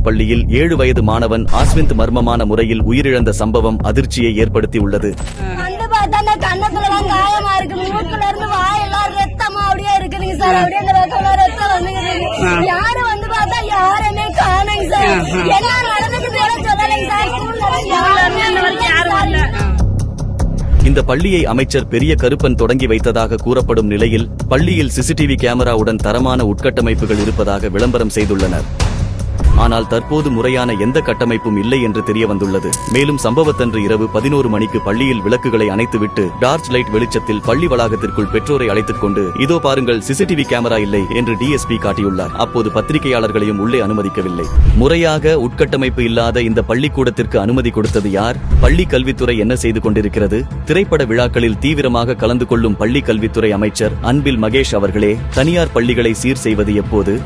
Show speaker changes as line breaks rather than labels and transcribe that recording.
தனியார் பள்ளியில் ஏழு வயது மாணவன் ஆஸ்விந்த் மர்மமான முறையில் உயிரிழந்த சம்பவம் அதிர்ச்சியை ஏற்படுத்தியுள்ளது.
வந்து பார்த்தா யாருமே காணுங்க சார். என்ன சொல்லலைங்க சார். வரல.
இந்த பள்ளியை அமைச்சர் பெரிய கருப்பன் தொடங்கி வைத்ததாக கூறப்படும் நிலையில் பள்ளியில் சிசிடிவி கேமராவுடன் தரமான உட்கட்டமைப்புகள் இருப்பதாக விளம்பரம் செய்துள்ளனர். ஆனால் தற்போது முறையான எந்த கட்டமைப்பும் இல்லை என்று தெரிய வந்துள்ளது மேலும் சம்பவத்தன்று இரவு பதினோரு மணிக்கு பள்ளியில் விளக்குகளை அணைத்துவிட்டு டார்ச் லைட் வெளிச்சத்தில் பள்ளி வளாகத்திற்குள் பெற்றோரை அழைத்துக் கொண்டு இதோ பாருங்கள் சிசிடிவி கேமரா இல்லை என்று டிஎஸ்பி காட்டியுள்ளார். அப்போது பத்திரிகையாளர்களையும் உள்ளே அனுமதிக்கவில்லை. முறையாக உட்கட்டமைப்பு இல்லாத இந்த பள்ளிக்கூடத்திற்கு அனுமதி கொடுத்தது யார்? பள்ளி கல்வித்துறை என்ன செய்து கொண்டிருக்கிறது? திரைப்பட விழாக்களில் தீவிரமாக கலந்து கொள்ளும் பள்ளி கல்வித்துறை அமைச்சர் அன்பில் மகேஷ் அவர்களே தனியார் பள்ளிகளை சீர் செய்வது எப்போது?